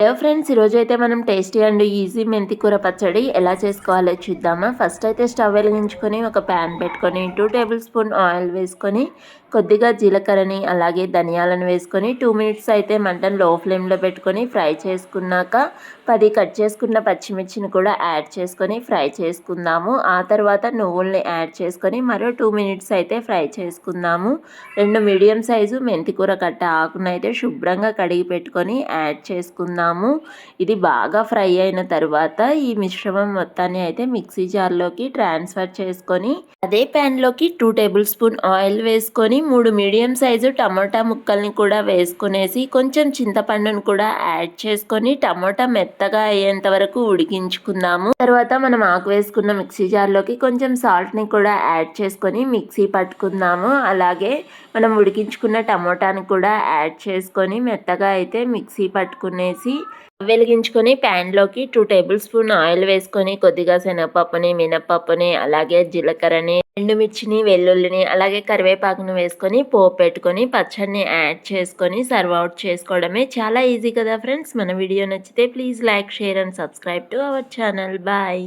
Hello friends ఈరోజు అయితే మనం టేస్టీ అండ్ ఈజీ మెంతి కూర పచ్చడి ఎలా చేసుకోవాలో చూద్దామా? ఫస్ట్ అయితే స్టవ్ వెలిగించుకొని ఒక ప్యాన్ పెట్టుకొని టూ టేబుల్ స్పూన్ ఆయిల్ వేసుకొని కొద్దిగా జీలకర్రని అలాగే ధనియాలను వేసుకొని టూ మినిట్స్ అయితే మంటను లో ఫ్లేమ్లో పెట్టుకొని ఫ్రై చేసుకున్నాక పది కట్ చేసుకున్న పచ్చిమిర్చిని కూడా యాడ్ చేసుకొని ఫ్రై చేసుకుందాము. ఆ తర్వాత నువ్వుల్ని యాడ్ చేసుకొని మరో టూ మినిట్స్ అయితే ఫ్రై చేసుకుందాము. రెండు మీడియం సైజు మెంతికూర కట్ట ఆకునైతే శుభ్రంగా కడిగి పెట్టుకొని యాడ్ చేసుకుందాము. ఇది బాగా ఫ్రై అయిన తర్వాత ఈ మిశ్రమం మొత్తాన్ని అయితే మిక్సీ జార్లోకి ట్రాన్స్ఫర్ చేసుకొని అదే ప్యాన్లోకి టూ టేబుల్ స్పూన్ ఆయిల్ వేసుకొని మూడు మీడియం సైజు టమోటా ముక్కల్ని కూడా వేసుకునేసి కొంచెం చింతపండును కూడా యాడ్ చేసుకొని టమోటా మెత్తగా అయ్యేంత వరకు ఉడికించుకుందాము. తర్వాత మనం ఆకు వేసుకున్న మిక్సీ జార్లోకి కొంచెం సాల్ట్ని కూడా యాడ్ చేసుకొని మిక్సీ పట్టుకుందాము. అలాగే మనం ఉడికించుకున్న టమోటాని కూడా యాడ్ చేసుకొని మెత్తగా అయితే మిక్సీ పట్టుకునేసి వెలిగించుకొని ప్యాన్లోకి టూ టేబుల్ స్పూన్ ఆయిల్ వేసుకొని కొద్దిగా శనగపప్పుని మినపప్పుని అలాగే జీలకర్రని ఎండుమిర్చిని వెల్లుల్లిని అలాగే కరివేపాకుని వేసుకొని పోపు పెట్టుకొని పచ్చడిని యాడ్ చేసుకొని సర్వ్ అవుట్ చేసుకోవడమే చాలా ఈజీ కదా ఫ్రెండ్స్ మన వీడియో నచ్చితే please like share and subscribe to our channel bye